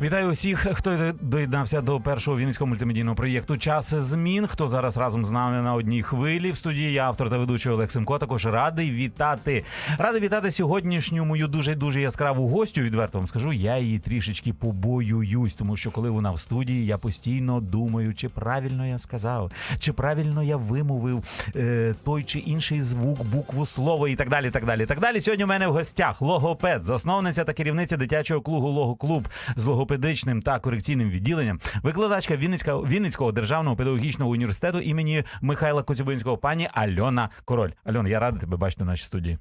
Вітаю усіх, хто доєднався до першого вінницького мультимедійного проєкту Час змін. Хто зараз разом з нами на одній хвилі в студії я автор та ведучий Олег Симко. Також радий вітати. Радий вітати сьогоднішню мою дуже дуже яскраву гостю. Відверто вам скажу, я її трішечки побоююсь, тому що коли вона в студії, я постійно думаю, чи правильно я сказав, чи правильно я вимовив е, той чи інший звук, букву слова і так далі. Так далі. Так далі. Сьогодні у мене в гостях логопед, засновниця та керівниця дитячого клубу Логоклуб з логопедичним та корекційним відділенням, викладачка Вінницька, Вінницького державного педагогічного університету імені Михайла Коцюбинського, пані Альона Король. Альона, я радий тебе бачити в нашій студії.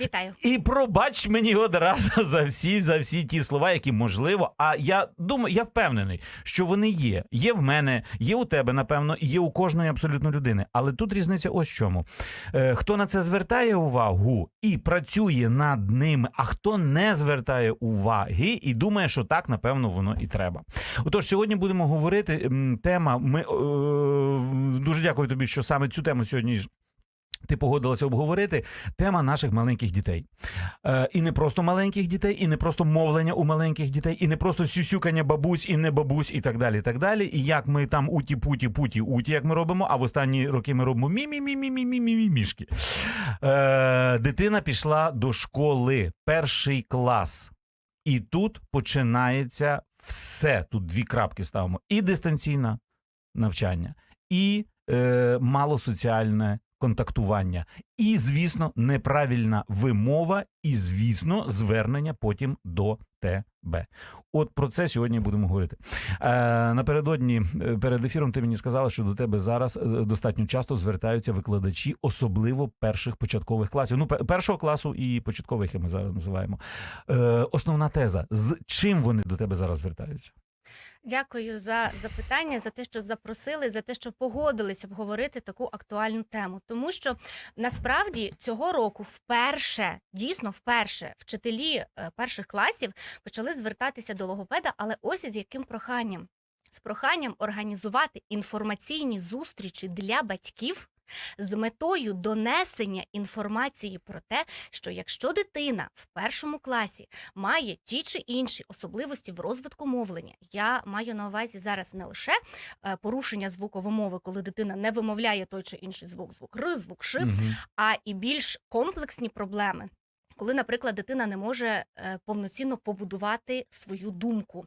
Вітаю. І пробач мені одразу за всі за всі ті слова, які можливо. А я думаю, я впевнений, що вони є. Є в мене, є у тебе, напевно, і є у кожної абсолютно людини. Але тут різниця ось в чому. Е, хто на це звертає увагу і працює над ними, а хто не звертає уваги і думає, що так, напевно, воно і треба. Отож, сьогодні будемо говорити. Тема. Ми е, дуже дякую тобі, що саме цю тему сьогодні. Ти погодилася обговорити тема наших маленьких дітей. Е, і не просто маленьких дітей, і не просто мовлення у маленьких дітей, і не просто сюсюкання бабусь і не бабусь, і так далі. І так далі. І як ми там уті путі путі уті, як ми робимо, а в останні роки ми робимо мі мі мі мі мі мі мі мі мішки. Е, дитина пішла до школи, перший клас. І тут починається все. Тут дві крапки ставимо: і дистанційне навчання, і е, малосоціальне контактування, і, звісно, неправильна вимова, і, звісно, звернення потім до тебе. От про це сьогодні будемо говорити. Е, напередодні е, перед ефіром ти мені сказала, що до тебе зараз е, достатньо часто звертаються викладачі, особливо перших початкових класів. Ну, першого класу і початкових, як ми зараз називаємо. Е, основна теза: з чим вони до тебе зараз звертаються? Дякую за запитання, за те, що запросили, за те, що погодились обговорити таку актуальну тему. Тому що насправді цього року вперше, дійсно вперше, вчителі е, перших класів почали звертатися до логопеда, але ось з яким проханням. З проханням організувати інформаційні зустрічі для батьків з метою донесення інформації про те, що якщо дитина в першому класі має ті чи інші особливості в розвитку мовлення. Я маю на увазі зараз не лише порушення порушення звуковомови, коли дитина не вимовляє той чи інший звук, звук р, звук ш, угу. а і більш комплексні проблеми. Коли, наприклад, дитина не може е, повноцінно побудувати свою думку,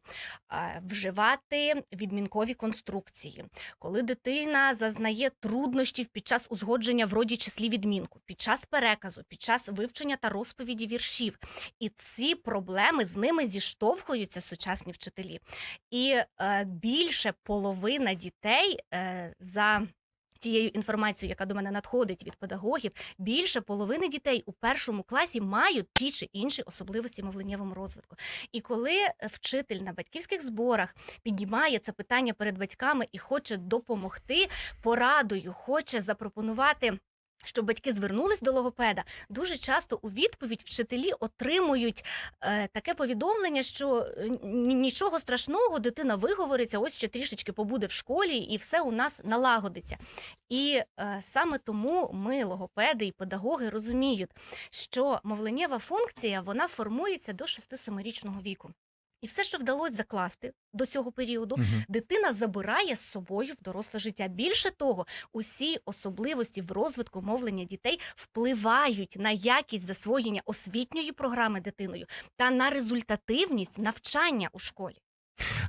вживати відмінкові конструкції, коли дитина зазнає труднощів під час узгодження в роді числі відмінку, під час переказу, під час вивчення та розповіді віршів, і ці проблеми з ними зіштовхуються сучасні вчителі. І е, більше половина дітей е, за тією інформацією, яка до мене надходить від педагогів, більше половини дітей у першому класі мають ті чи інші особливості мовленнєвому розвитку. І коли вчитель на батьківських зборах піднімає це питання перед батьками і хоче допомогти порадою, хоче запропонувати. Щоб батьки звернулись до логопеда, дуже часто у відповідь вчителі отримують е, таке повідомлення, що е, нічого страшного, дитина виговориться, ось ще трішечки побуде в школі, і все у нас налагодиться. І е, саме тому ми, логопеди і педагоги, розуміють, що мовленнєва функція вона формується до 6-7-річного віку. І все, що вдалося закласти до цього періоду, Мгм. дитина забирає з собою в доросле життя. Більше того, усі особливості в розвитку мовлення дітей впливають на якість засвоєння освітньої програми дитиною та на результативність навчання у школі.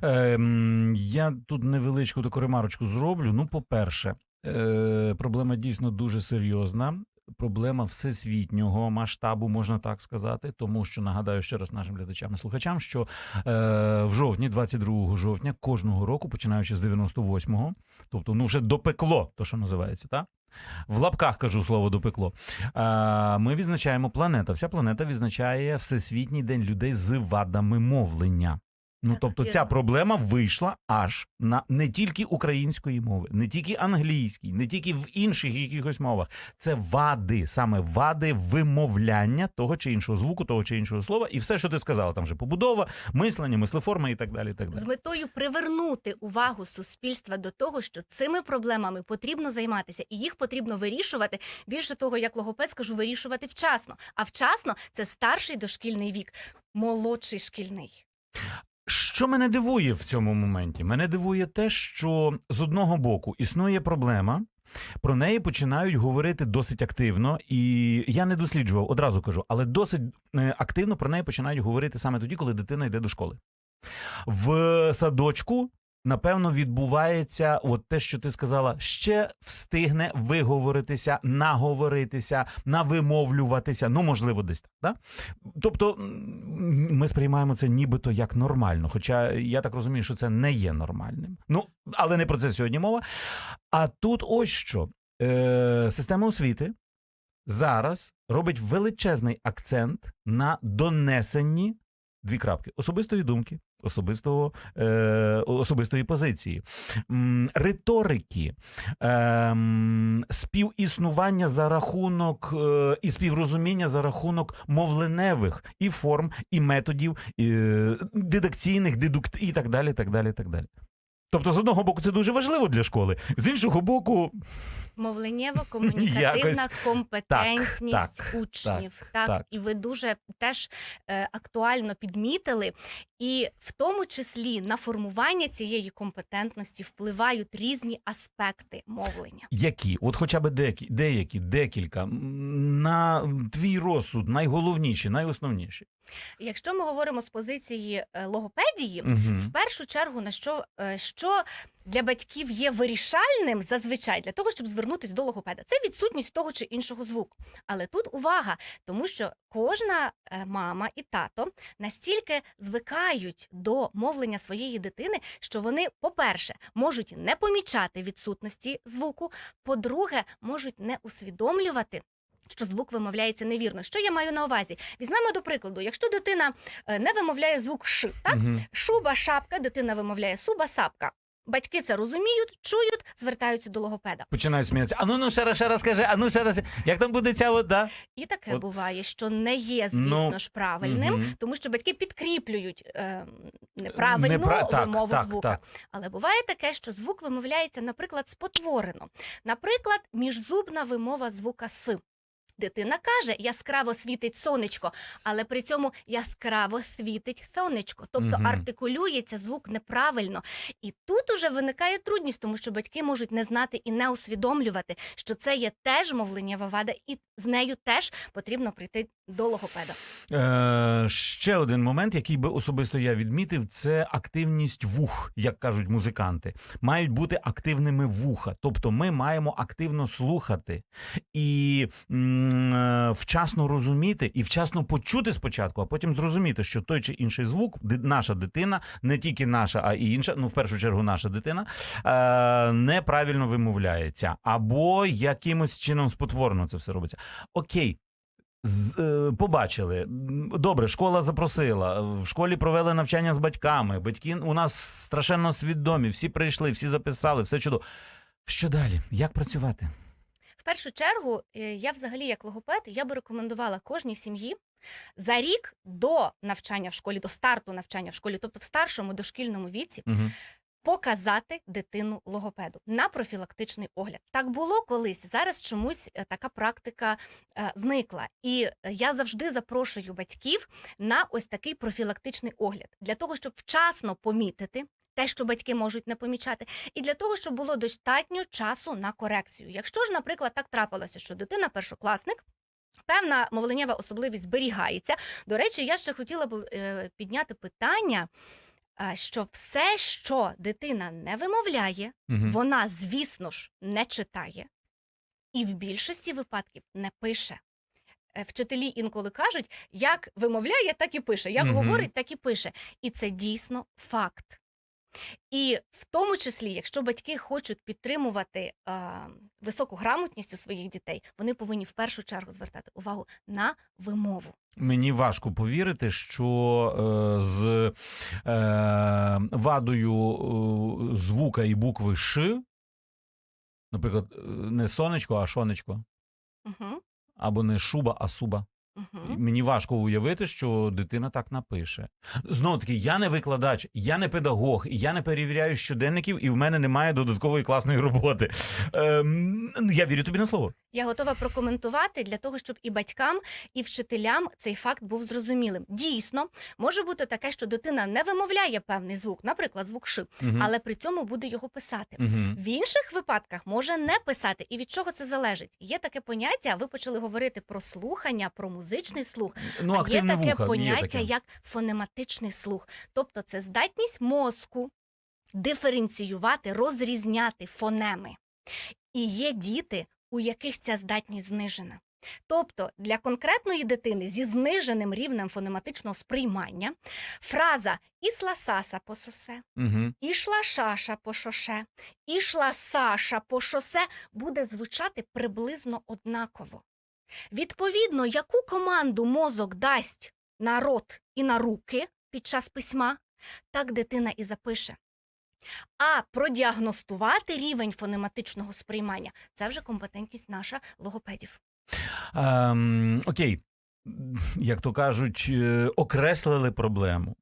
Ем, я тут невеличку таку ремарочку зроблю. Ну, по-перше, е, проблема дійсно дуже серйозна. Проблема всесвітнього масштабу, можна так сказати, тому що нагадаю ще раз нашим глядачам і слухачам, що е, в жовтні, 22 жовтня, кожного року, починаючи з 98-го, тобто ну вже допекло, то що називається, так? В лапках кажу слово допекло. Е, ми відзначаємо планета. Вся планета відзначає Всесвітній день людей з вадами мовлення. Ну тобто ця проблема вийшла аж на не тільки української мови, не тільки англійській, не тільки в інших якихось мовах. Це вади, саме вади вимовляння того чи іншого звуку, того чи іншого слова, і все, що ти сказала, там вже побудова, мислення, мислеформа і так далі. І так з метою привернути увагу суспільства до того, що цими проблемами потрібно займатися, і їх потрібно вирішувати. Більше того, як логопед скажу, вирішувати вчасно. А вчасно це старший дошкільний вік, молодший шкільний. Що мене дивує в цьому моменті? Мене дивує те, що з одного боку існує проблема. Про неї починають говорити досить активно, і я не досліджував, одразу кажу, але досить е, активно про неї починають говорити саме тоді, коли дитина йде до школи. В садочку, напевно, відбувається от те, що ти сказала, ще встигне виговоритися, наговоритися, навимовлюватися. Ну, можливо, десь так. Да? Тобто ми сприймаємо це нібито як нормально. Хоча я так розумію, що це не є нормальним. Ну, але не про це сьогодні мова. А тут ось що. Е, система освіти зараз робить величезний акцент на донесенні дві крапки особистої думки, особистого, е, особистої позиції, риторики, ем, співіснування за рахунок е, і співрозуміння за рахунок мовленевих і форм, і методів, і, е, дидакційних, дедукт і так далі. так далі, так далі. Тобто, з одного боку, це дуже важливо для школи, з іншого боку, Мовленнєво-комунікативна компетентність так, так, учнів. Так, так. і ви дуже теж е, актуально підмітили. І в тому числі на формування цієї компетентності впливають різні аспекти мовлення. які, от хоча б деякі, деякі, декілька, на твій розсуд, найголовніші, найосновніші. Якщо ми говоримо з позиції е, логопедії, Угу. в першу чергу на що, е, що для батьків є вирішальним зазвичай для того, щоб звернутися до логопеда, це відсутність того чи іншого звуку. Але тут увага, тому що кожна е, мама і тато настільки звикають до мовлення своєї дитини, що вони, по-перше, можуть не помічати відсутності звуку, по-друге, можуть не усвідомлювати. Що звук вимовляється невірно. Що я маю на увазі? Візьмемо до прикладу, якщо дитина е, не вимовляє звук ш, так Угу. шуба, шапка, дитина вимовляє суба, сапка. Батьки це розуміють, чують, звертаються до логопеда. Починають сміятися. А ну ну ще раз, ще раз скажи, а ну ще раз. Як там буде ця вода? І таке От. буває, що не є, звісно Ну, ж, правильним, Мгм. тому що батьки підкріплюють е, неправильну Непра- так, вимову так, звука. так. Але буває таке, що звук вимовляється, наприклад, спотворено. Наприклад, міжзубна вимова звука с. Дитина каже, яскраво світить сонечко, але при цьому яскраво світить сонечко. Тобто Мгм. артикулюється звук неправильно. І тут уже виникає трудність, тому що батьки можуть не знати і не усвідомлювати, що це є теж мовленнєва вада, і з нею теж потрібно прийти до логопеда. Е, ще один момент, який би особисто я відмітив, це активність вух, як кажуть музиканти. Мають бути активними вуха. Тобто ми маємо активно слухати і м, вчасно розуміти і вчасно почути спочатку, а потім зрозуміти, що той чи інший звук, наша дитина, не тільки наша, а і інша, ну в першу чергу наша дитина, е, неправильно вимовляється, або якимось чином спотворено це все робиться. Окей. З, е, побачили. Добре, школа запросила. В школі провели навчання з батьками. Батьки у нас страшенно свідомі. Всі прийшли, всі записали, все чудово. Що далі? Як працювати? Першу чергу, е, я взагалі як логопед, я би рекомендувала кожній сім'ї за рік до навчання в школі, до старту навчання в школі, тобто в старшому дошкільному віці, Угу. показати дитину логопеду на профілактичний огляд. Так було колись. Зараз чомусь е, така практика е, зникла. І е, я завжди запрошую батьків на ось такий профілактичний огляд для того, щоб вчасно помітити. Те, що батьки можуть не помічати, і для того, щоб було достатньо часу на корекцію. Якщо ж, наприклад, так трапилося, що дитина першокласник, певна мовленнєва особливість зберігається. До речі, я ще хотіла б е, підняти питання, що все, що дитина не вимовляє, Угу. вона, звісно ж, не читає і в більшості випадків не пише. Е, Вчителі інколи кажуть, як вимовляє, так і пише, як Мгм. говорить, так і пише. І це дійсно факт. І в тому числі, якщо батьки хочуть підтримувати е, високу грамотність у своїх дітей, вони повинні в першу чергу звертати увагу на вимову. Мені важко повірити, що е, з е, вадою е, звука і букви Ш, наприклад, е, не сонечко, а шонечко, Угу. або не шуба, а суба. Угу. Мені важко уявити, що дитина так напише. Знову таки, я не викладач, я не педагог, я не перевіряю щоденників, і в мене немає додаткової класної роботи. Ем, я вірю тобі на слово. Я готова прокоментувати для того, щоб і батькам, і вчителям цей факт був зрозумілим. Дійсно, може бути таке, що дитина не вимовляє певний звук, наприклад, звук «ш», Мгм. але при цьому буде його писати. Мгм. В інших випадках може не писати. І від чого це залежить? Є таке поняття. Ви почали говорити про слухання, про музичний слух. Ну, а є таке вуха, поняття, є таке. як фонематичний слух. Тобто це здатність мозку диференціювати, розрізняти фонеми. І є діти, у яких ця здатність знижена. Тобто для конкретної дитини зі зниженим рівнем фонематичного сприймання фраза «Ісла саса по сосе», Мгм. «Ішла шаша по шоше», «Ішла Саша по шосе» буде звучати приблизно однаково. Відповідно, яку команду мозок дасть на рот і на руки під час письма, так дитина і запише. А продіагностувати рівень фонематичного сприймання це вже компетентність наша логопедів. Ем, окей. Як то кажуть, е, окреслили проблему.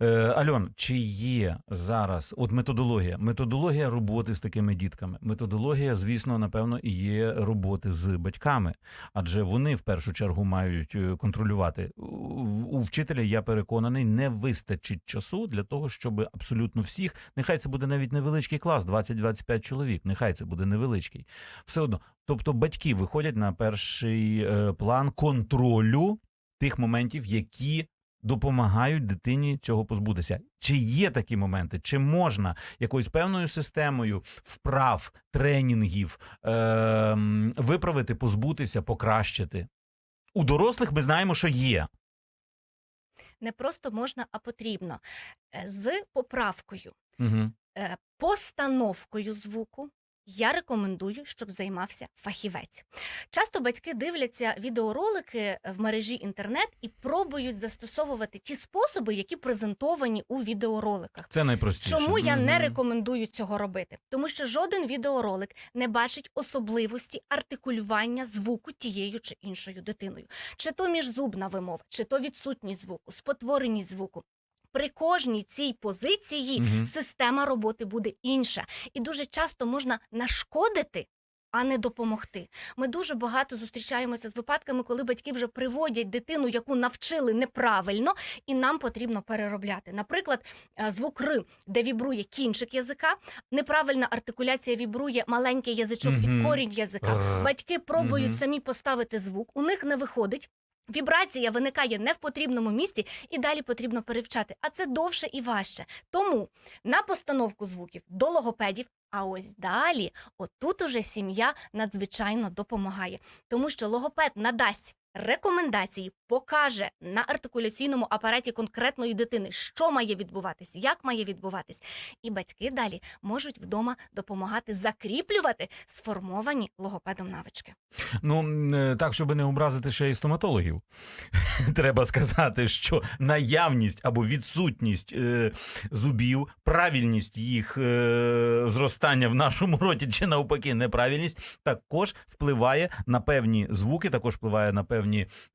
Е, Альон, чи є зараз от методологія, методологія роботи з такими дітками? Методологія, звісно, напевно, і є роботи з батьками, адже вони в першу чергу мають е, контролювати. У, вчителя, я переконаний, не вистачить часу для того, щоб абсолютно всіх, нехай це буде навіть невеличкий клас, 20-25 чоловік, нехай це буде невеличкий. Все одно, тобто батьки виходять на перший е, план контролю тих моментів, які допомагають дитині цього позбутися. Чи є такі моменти? Чи можна якоюсь певною системою вправ, тренінгів е, виправити, позбутися, покращити? У дорослих ми знаємо, що є. Не просто можна, а потрібно. Е, З поправкою, Угу. постановкою звуку. Я рекомендую, щоб займався фахівець. Часто батьки дивляться відеоролики в мережі інтернет і пробують застосовувати ті способи, які презентовані у відеороликах. Це найпростіше. Чому я не рекомендую цього робити? Тому що жоден відеоролик не бачить особливості артикулювання звуку тією чи іншою дитиною. Чи то міжзубна вимова, чи то відсутність звуку, спотвореність звуку. При кожній цій позиції Мгм. система роботи буде інша. І дуже часто можна нашкодити. А не допомогти. Ми дуже багато зустрічаємося з випадками, коли батьки вже приводять дитину, яку навчили неправильно, і нам потрібно переробляти. Наприклад, е, звук Р, де вібрує кінчик язика, неправильна артикуляція вібрує маленький язичок і корінь язика. Батьки пробують самі поставити звук, у них не виходить. Вібрація виникає не в потрібному місці, і далі потрібно перевчати. А це довше і важче. Тому на постановку звуків до логопедів. А ось далі, отут уже сім'я надзвичайно допомагає, тому що логопед надасть рекомендації, покаже на артикуляційному апараті конкретної дитини, що має відбуватись, як має відбуватись, і батьки далі можуть вдома допомагати закріплювати сформовані логопедом навички. Ну е, так, щоб не образити ще й стоматологів. Треба сказати, що наявність або відсутність е, зубів, правильність їх е, зростання в нашому роті, чи навпаки, неправильність, також впливає на певні звуки, також впливає на певні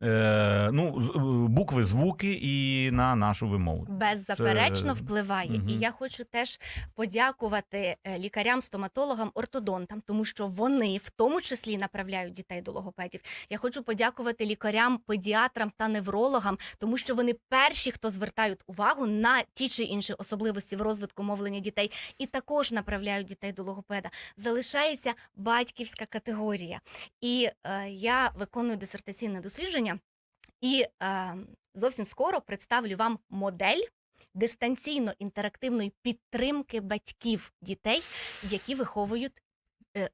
е, ну, е, букви, звуки і на нашу вимову. Беззаперечно Це- впливає. І я хочу теж подякувати е, лікарям, стоматологам, ортодонтам, тому що вони в тому числі направляють дітей до логопедів. Я хочу подякувати лікарям, педіатрам та неврологам, тому що вони перші, хто звертають увагу на ті чи інші особливості в розвитку мовлення дітей, і також направляють дітей до логопеда. Залишається батьківська категорія. І е, я виконую дисертаційне дослідження. І е, зовсім скоро представлю вам модель дистанційно-інтерактивної підтримки батьків дітей, які виховують е,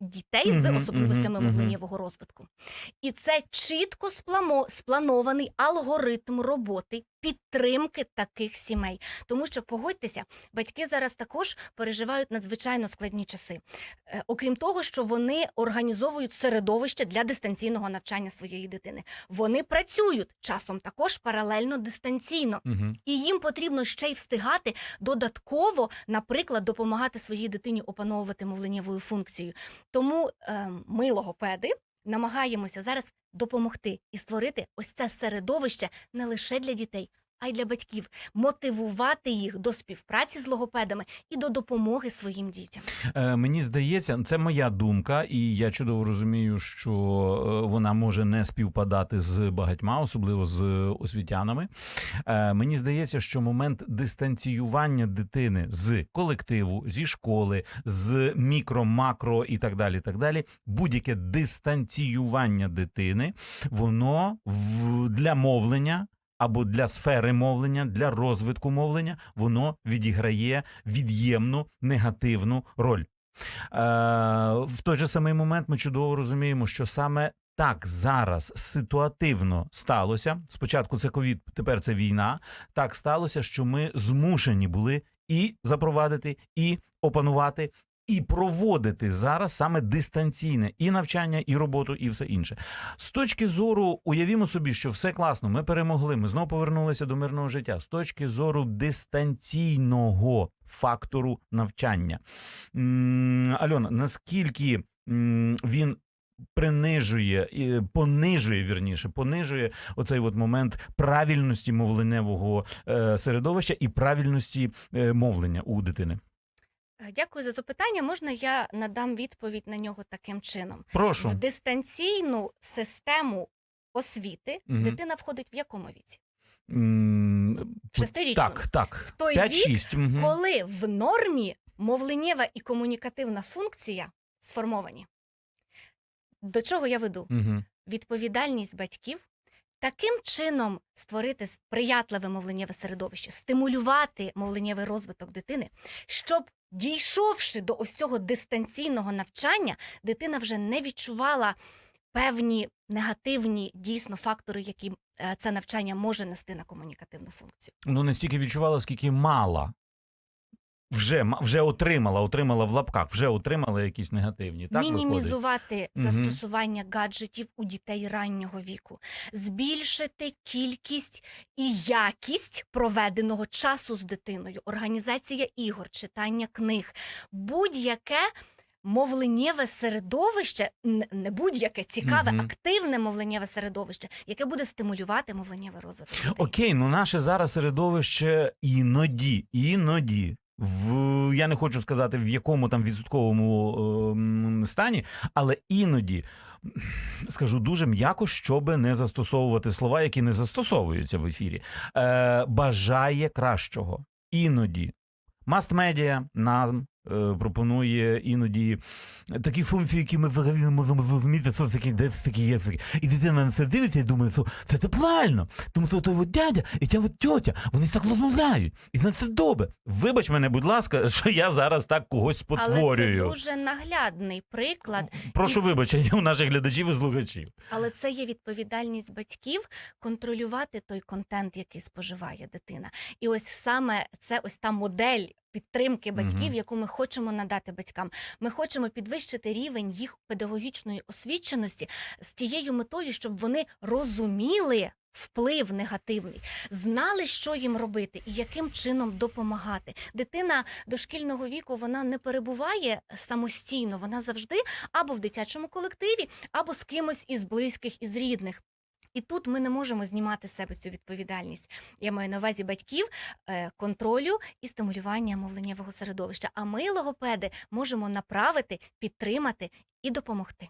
дітей з особливостями мгм. мовленнєвого розвитку. І це чітко сплано, спланований алгоритм роботи підтримки таких сімей. Тому що погодьтеся, батьки зараз також переживають надзвичайно складні часи. Е, Окрім того, що вони організовують середовище для дистанційного навчання своєї дитини. Вони працюють часом також паралельно дистанційно. Угу. І їм потрібно ще й встигати додатково, наприклад, допомагати своїй дитині опановувати мовленнєвою функцію. Тому е, ми, логопеди, намагаємося зараз допомогти і створити ось це середовище не лише для дітей, а й для батьків, мотивувати їх до співпраці з логопедами і до допомоги своїм дітям. Е, мені здається, це моя думка, і я чудово розумію, що е, вона може не співпадати з багатьма, особливо з освітянами. Е, мені здається, що момент дистанціювання дитини з колективу, зі школи, з мікро, макро і так далі. так далі, Будь-яке дистанціювання дитини, воно в, для мовлення. Або для сфери мовлення, для розвитку мовлення, воно відіграє від'ємну негативну роль. Е, в той же самий момент ми чудово розуміємо, що саме так зараз ситуативно сталося. Спочатку це ковід, тепер це війна. Так сталося, що ми змушені були і запровадити, і опанувати. І проводити зараз саме дистанційне і навчання, і роботу, і все інше. З точки зору, уявімо собі, що все класно, ми перемогли, ми знову повернулися до мирного життя. З точки зору дистанційного фактору навчання. Альона, наскільки він принижує понижує вірніше, понижує оцей от момент правильності мовленевого е, середовища і правильності е, мовлення у дитини? Е, Дякую за запитання. Можна я надам відповідь на нього таким чином? Прошу. В дистанційну систему освіти Мгм. дитина входить в якому віці? М, Шестирічному. Так, так. В той 5-6. мгм. коли в нормі мовленнєва і комунікативна функція сформовані. До чого я веду? Мгм. Відповідальність батьків таким чином створити сприятливе мовленнєве середовище, стимулювати мовленнєвий розвиток дитини, щоб дійшовши до ось цього дистанційного навчання, дитина вже не відчувала певні негативні дійсно фактори, які е, це навчання може нести на комунікативну функцію. Ну, не стільки відчувала, скільки мала. Вже, вже отримала, отримала в лапках, вже отримала якісь негативні. Так? Мінімізувати Мгм. застосування гаджетів у дітей раннього віку, збільшити кількість і якість проведеного часу з дитиною, організація ігор, читання книг, будь-яке. Мовленнєве середовище, не будь-яке цікаве, Мгм. активне мовленнєве середовище, яке буде стимулювати мовленнєвий розвиток. Окей, ну наше зараз середовище іноді, іноді. В я не хочу сказати в якому там відсотковому е, стані, але іноді скажу дуже м'яко, щоб не застосовувати слова, які не застосовуються в ефірі. Е, бажає кращого. Іноді. Маст-медіа нам е, пропонує іноді такі функції, які ми взагалі не можемо зрозуміти, що таке, де це таке є. І дитина на це дивиться і думає, що це, це правильно. Тому що той от дядя і ця от тьотя, вони так розмовляють. І на це добре. Вибач мене, будь ласка, що я зараз так когось спотворюю. Але це дуже наглядний приклад Прошу вибачення у наших глядачів і слухачів. Але це є відповідальність батьків контролювати той контент, який споживає дитина. І ось саме це ось та модель підтримки батьків, Мгм. яку ми хочемо надати батькам. Ми хочемо підвищити рівень їх педагогічної освіченості з тією метою, щоб вони розуміли. Вплив негативний, знали, що їм робити і яким чином допомагати. Дитина дошкільного віку вона не перебуває самостійно, вона завжди або в дитячому колективі, або з кимось із близьких, із рідних. І тут ми не можемо знімати з себе цю відповідальність. Я маю на увазі батьків е, контролю і стимулювання мовленнєвого середовища. А ми, логопеди, можемо направити, підтримати і допомогти.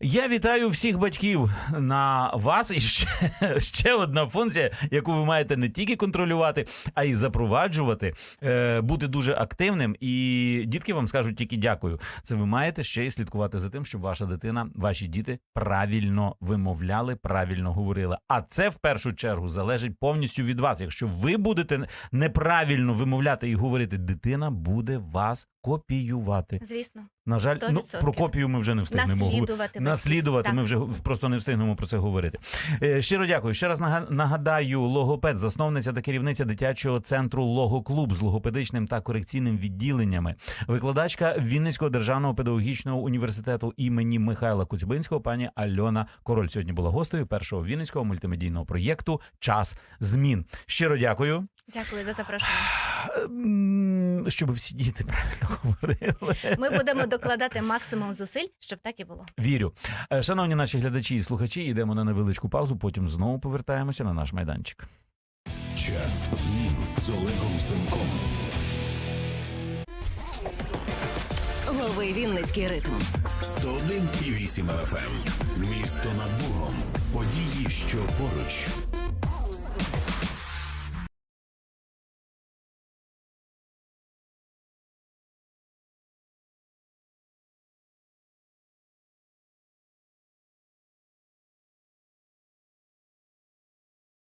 Я вітаю всіх батьків на вас. І ще, ще одна функція, яку ви маєте не тільки контролювати, а й запроваджувати, е, бути дуже активним. І дітки вам скажуть тільки дякую. Це ви маєте ще й слідкувати за тим, щоб ваша дитина, ваші діти правильно вимовляли, правильно говорили. А це в першу чергу залежить повністю від вас. Якщо ви будете неправильно вимовляти і говорити, дитина буде вас копіювати. Звісно, На жаль, ну 100%. про копію ми вже не встигнемо. наслідувати. Наслідувати ми вже просто не встигнемо про це говорити. Е, Щиро дякую. Ще раз нага- нагадаю, логопед, засновниця та керівниця дитячого центру Логоклуб з логопедичним та корекційним відділеннями, викладачка Вінницького державного педагогічного університету імені Михайла Куцюбинського, пані Альона Король. Сьогодні була гостею першого вінницького мультимедійного проєкту Час змін. Щиро дякую. Дякую за запрошення. М, Щоб всі діти правильно говорили. Ми будемо докладати максимум зусиль, щоб так і було. Вірю. Е, Шановні наші глядачі і слухачі, йдемо на невеличку паузу, потім знову повертаємося на наш майданчик. Час змін з Олегом Семком. Лови Вінницький ритм. 101,8 FM. Місто над Богом. Події, що поруч.